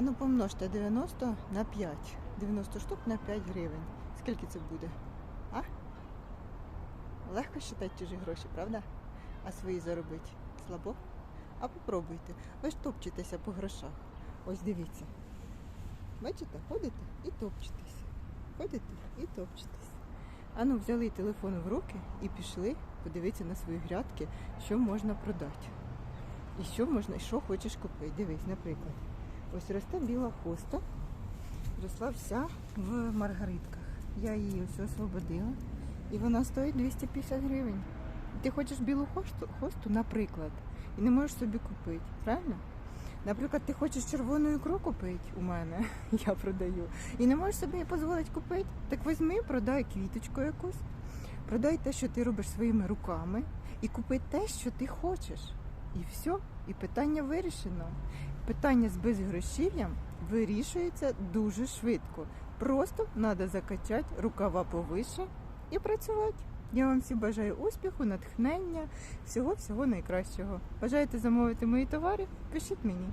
А ну помножте 90 на 5. 90 штук на 5 гривень. Скільки це буде? А? Легко считати чужі гроші, правда? А свої заробити слабо? А попробуйте. Ви ж топчетеся по грошах. Ось дивіться. Бачите, ходите і топчетеся. Ходите і топчетеся. А ну взяли телефон в руки і пішли подивитися на свої грядки, що можна продати. І що можна, і що хочеш купити. Дивись, наприклад, ось росте біла хоста, росла вся в маргаритках. Я її ось освободила, і вона стоїть 250 гривень. Ти хочеш білу хосту, хосту, наприклад, і не можеш собі купити, правильно? Наприклад, ти хочеш червону ікру купити у мене, я продаю, і не можеш собі дозволити купити, так візьми, продай квіточку якусь, продай те, що ти робиш своїми руками, і купи те, що ти хочеш. І все, і питання вирішено. Питання з безгрошів'ям вирішується дуже швидко. Просто треба закачати рукава повише і працювати. Я вам всім бажаю успіху, натхнення, всього всього найкращого. Бажаєте замовити мої товари? Пишіть мені.